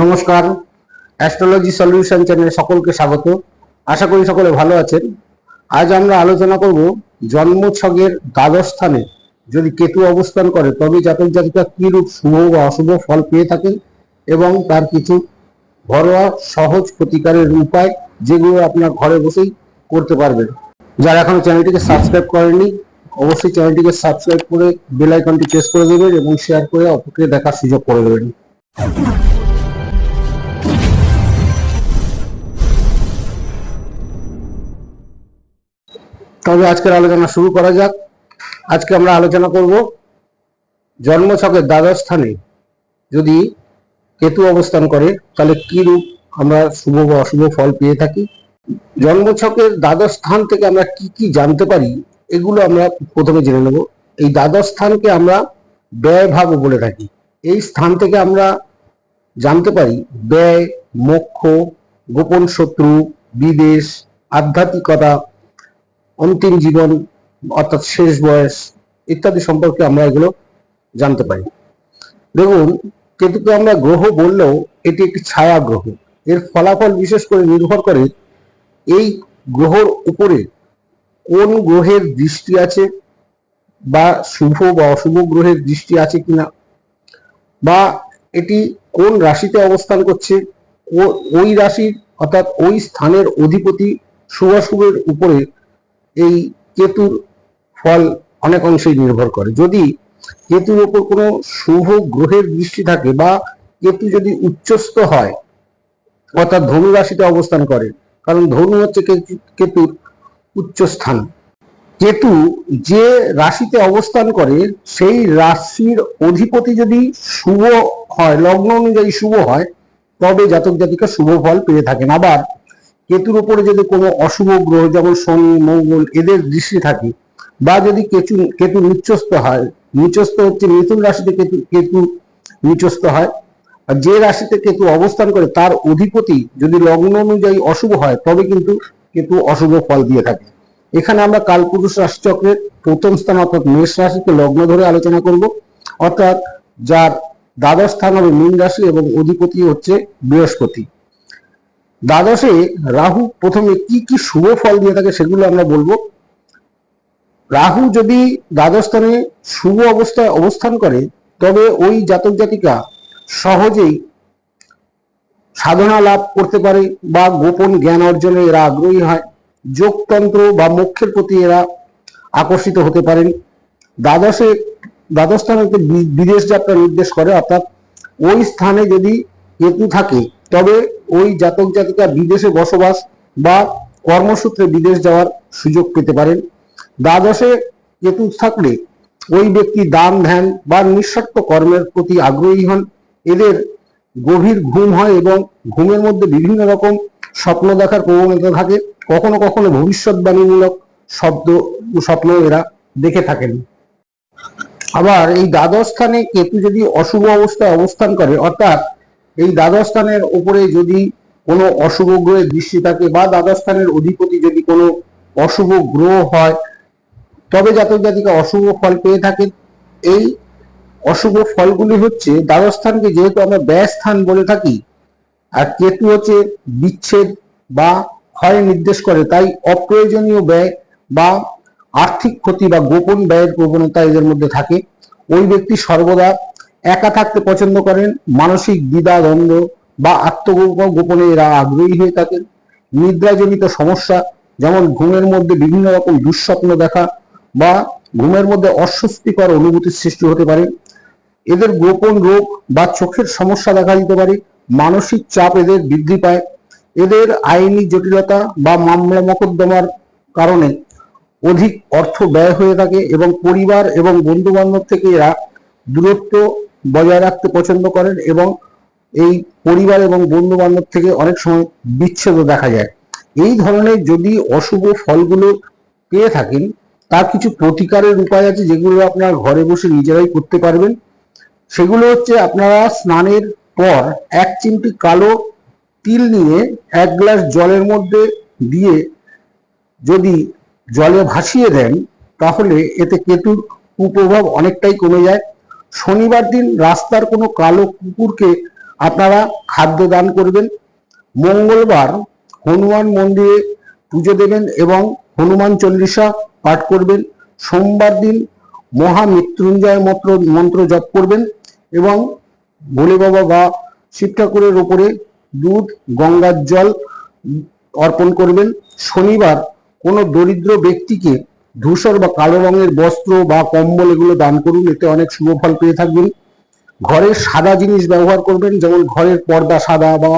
নমস্কার astrology solution চ্যানেলে সকলকে স্বাগত। আশা করি সকলে ভালো আছেন। আজ আমরা আলোচনা করব জন্মছকের দ্বাদশ স্থানে যদি কেতু অবস্থান করে, তবে জাতক জাতিকা কি রূপ শুভ বা অশুভ ফল পেয়ে থাকেন এবং তার কিছু ঘরোয়া সহজ প্রতিকারের উপায় যেগুলো আপনার ঘরে বসেই করতে পারবেন। যারা এখনও চ্যানেলটিকে সাবস্ক্রাইব করেননি, অবশ্যই চ্যানেলটিকে সাবস্ক্রাইব করে বেল আইকনটি প্রেস করে দেবেন এবং শেয়ার করে অপরকে দেখার সুযোগ করে দেবেন। তবে আজকের আলোচনা শুরু করা যাক। আজকে আমরা আলোচনা করব জন্মছকের দ্বাদশ স্থানে যদি কেতু অবস্থান করে, তাহলে কি রূপ আমরা শুভ বা অশুভ ফল পেয়ে থাকি? জন্মছকের দ্বাদশ স্থান থেকে আমরা কি কি জানতে পারি, এগুলো আমরা প্রথমে জেনে নেব। এই দ্বাদশ স্থানকে আমরা ব্যয় ভাব বলে থাকি। এই স্থান থেকে আমরা জানতে পারি ব্যয়, মোক্ষ, গোপন শত্রু, বিদেশ, আধ্যাত্মিকতা অন্তিম জীবন, অর্থাৎ শেষ বয়স ইত্যাদি সম্পর্কে আমরা এগুলো জানতে পারি। দেখুন কেতুকে আমরা গ্রহ বললেও এটি একটি ছায়া গ্রহ। এর ফলাফল বিশেষ করে নির্ভর করে এই গ্রহর উপরে কোন গ্রহের দৃষ্টি আছে বা শুভ বা অশুভ গ্রহের দৃষ্টি আছে কিনা, বা এটি কোন রাশিতে অবস্থান করছে ওই রাশির অর্থাৎ ওই স্থানের অধিপতি শুভাশুভের উপরে এই কেতুর ফল অনেক অংশেই নির্ভর করে। যদি কেতুর ওপর কোনো শুভ গ্রহের দৃষ্টি থাকে বা কেতু যদি উচ্চস্থ হয়, অর্থাৎ ধনু রাশিতে অবস্থান করে, কারণ ধনু হচ্ছে কেতু- কেতুর উচ্চ স্থান কেতু যে রাশিতে অবস্থান করে, সেই রাশির অধিপতি যদি শুভ হয়, লগ্ন অনুযায়ী শুভ হয়, তবে জাতক জাতিকা শুভ ফল পেয়ে থাকেন। আবার কেতুর উপরে যদি কোনো অশুভ গ্রহ, যেমন শনি, মঙ্গল, এদের দৃষ্টি থাকে, বা যদি কেতু কেতু নিচস্ত হয় নিচস্ত হচ্ছে মিথুন রাশিতে কেতু কেতু নিচস্ত হয়, আর যে রাশিতে কেতু অবস্থান করে, তার অধিপতি যদি লগ্ন অনুযায়ী অশুভ হয়, তবে কিন্তু কেতু অশুভ ফল দিয়ে থাকে। এখানে আমরা কালপুরুষ রাশিচক্রের প্রথম স্থান অর্থাৎ মেষ রাশিকে লগ্ন ধরে আলোচনা করব। অর্থাৎ যার দ্বাদশ স্থান হবে মীন রাশি এবং অধিপতি হচ্ছে বৃহস্পতি। দ্বাদশে রাহু প্রথমে কি কি শুভ ফল দিয়ে থাকে সেগুলো আমরা বলব। রাহু যদি দ্বাদশ স্থানে শুভ অবস্থায় অবস্থান করে, তবে ওই জাতক জাতিকা সহজেই সাধনা লাভ করতে পারে বা গোপন জ্ঞান অর্জনে এরা আগ্রহী হয়। যোগতন্ত্র বা মোক্ষের প্রতি এরা আকর্ষিত হতে পারেন। দ্বাদশে, দ্বাদশ স্থানে বিদেশ যাত্রা নির্দেশ করে, অর্থাৎ ওই স্থানে যদি কেতু থাকে তবে ওই জাতক জাতিকা বিদেশে বসবাস বা কর্মসূত্রে বিদেশ যাওয়ার সুযোগ পেতে পারেন। দ্বাদশে কেতু থাকলে ওই ব্যক্তি দান, ধ্যান বা নিঃস্বার্থ কর্মের প্রতি আগ্রহী হন। এদের গভীর ঘুম হয় এবং ঘুমের মধ্যে বিভিন্ন রকম স্বপ্ন দেখার প্রবণতা থাকে। কখনো কখনো ভবিষ্যৎবাণীমূলক শব্দ, স্বপ্ন এরা দেখে থাকেন। আবার এই দ্বাদশ স্থানে কেতু যদি অশুভ অবস্থায় অবস্থান করে, অর্থাৎ এই দ্বাদশ স্থানের উপরে যদি কোনো অশুভ গ্রহের দৃষ্টি থাকে বা দ্বাদশ স্থানের অধিপতি যদি কোনো অশুভ গ্রহ হয়, তবে জাতক জাতিকা অশুভ ফল পেয়ে থাকেন। এই অশুভ ফলগুলি হচ্ছে দ্বাদশ স্থানকে যেহেতু আমরা ব্যয় স্থান বলে থাকি, আর কেতু হচ্ছে বিচ্ছেদ বা ক্ষয় নির্দেশ করে, তাই অপ্রয়োজনীয় ব্যয় বা আর্থিক ক্ষতি বা গোপন ব্যয়ের প্রবণতা এদের মধ্যে থাকে। ওই ব্যক্তি সর্বদা একা থাকতে পছন্দ করেন, মানসিক দ্বিধা, দ্বন্দ্ব বা আত্মগোপনে এরা আগ্রহী হয়ে থাকেন। নিদ্রাজনিত সমস্যা, যেমন ঘুমের মধ্যে বিভিন্ন রকম দুঃস্বপ্ন দেখা বা ঘুমের মধ্যে অস্বস্তিকর অনুভূতির সৃষ্টি হতে পারে। এদের গোপন রোগ বা চোখের সমস্যা দেখা দিতে পারে। মানসিক চাপ এদের বৃদ্ধি পায়। এদের আইনি জটিলতা বা মামলা মোকদ্দমার কারণে অধিক অর্থ ব্যয় হয়ে থাকে এবং পরিবার এবং বন্ধু বান্ধব থেকে এরা দূরত্ব বজায় রাখতে পছন্দ করেন এবং এই পরিবার এবং বন্ধু বান্ধব থেকে অনেক সময় বিচ্ছেদও দেখা যায়। এই ধরনের যদি অশুভ ফলগুলো পেয়ে থাকেন, তার কিছু প্রতিকারের উপায় আছে যেগুলো আপনার ঘরে বসে নিজেরাই করতে পারবেন। সেগুলো হচ্ছে আপনারা স্নানের পর এক চিমটি কালো তিল নিয়ে এক গ্লাস জলের মধ্যে দিয়ে যদি জলে ভাসিয়ে দেন, তাহলে এতে কেতুর কুপ্রভাব অনেকটাই কমে যায়। শনিবার দিন রাস্তার কোনো কালো কুকুরকে আপনারা খাদ্য দান করবেন। মঙ্গলবার হনুমান মন্দিরে পুজো দেবেন এবং হনুমান চল্লিশা পাঠ করবেন। সোমবার দিন মহামৃত্যুঞ্জয় মন্ত্র মন্ত্র জপ করবেন এবং ভোলে বাবা বা শিব ঠাকুরের ওপরে দুধ, গঙ্গার জল অর্পণ করবেন। শনিবার কোনো দরিদ্র ব্যক্তিকে ধূসর বা কালো রঙের বস্ত্র বা কম্বল এগুলো দান করুন, এতে অনেক শুভ ফল পেয়ে থাকবেন। ঘরের সাদা জিনিস ব্যবহার করবেন, যেমন ঘরের পর্দা সাদা বা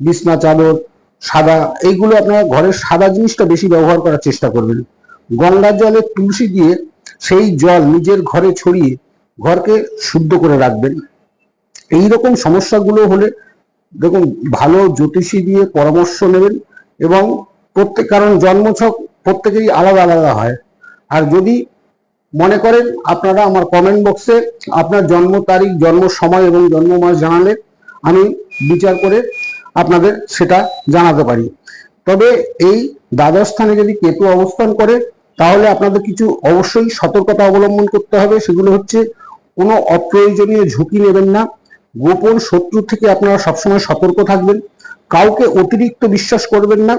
বিছনা, চাদর সাদা, এইগুলো আপনারা ঘরের সাদা জিনিসটা বেশি ব্যবহার করার চেষ্টা করবেন। গঙ্গার জলে তুলসী দিয়ে সেই জল নিজের ঘরে ছড়িয়ে ঘরকে শুদ্ধ করে রাখবেন। এই রকম সমস্যাগুলো হলে দেখুন, ভালো জ্যোতিষী দিয়ে পরামর্শ নেবেন এবং প্রত্যেক, কারণ জন্মছক প্রত্যেকেরই আলাদা আলাদা হয়। আর যদি মনে করেন আপনারা আমার কমেন্ট বক্সে আপনার জন্ম তারিখ, জন্ম সময় এবং জন্ম মাস জানালে আমি বিচার করে আপনাদের সেটা জানাতে পারি। তবে এই দ্বাদশ স্থানে যদি কেতু অবস্থান করে, তাহলে আপনাদের কিছু অবশ্যই সতর্কতা অবলম্বন করতে হবে। সেগুলো হচ্ছে, কোনো অপ্রয়োজনীয় ঝুঁকি নেবেন না। গোপন শত্রু থেকে আপনারা সবসময় সতর্ক থাকবেন। কাউকে অতিরিক্ত বিশ্বাস করবেন না।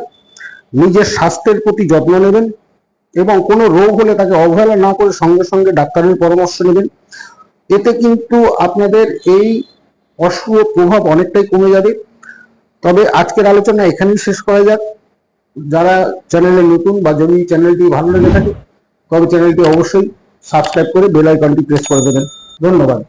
নিজের স্বাস্থ্যের প্রতি যত্ন নেবেন। এবং কোনো রোগ হলে তাকে অবহেলা না করে সঙ্গে সঙ্গে ডাক্তারের পরামর্শ নেবেন। এতে কিন্তু আপনাদের এই অশুভ প্রভাব অনেকটাই কমে যাবে। তবে আজকের আলোচনা এখানেই শেষ করা যাক। যারা চ্যানেলে নতুন বা যদি চ্যানেলটি ভালো লেগে থাকে, তবে চ্যানেলটি অবশ্যই সাবস্ক্রাইব করে বেল আইকনটি প্রেস করে দেবেন। ধন্যবাদ।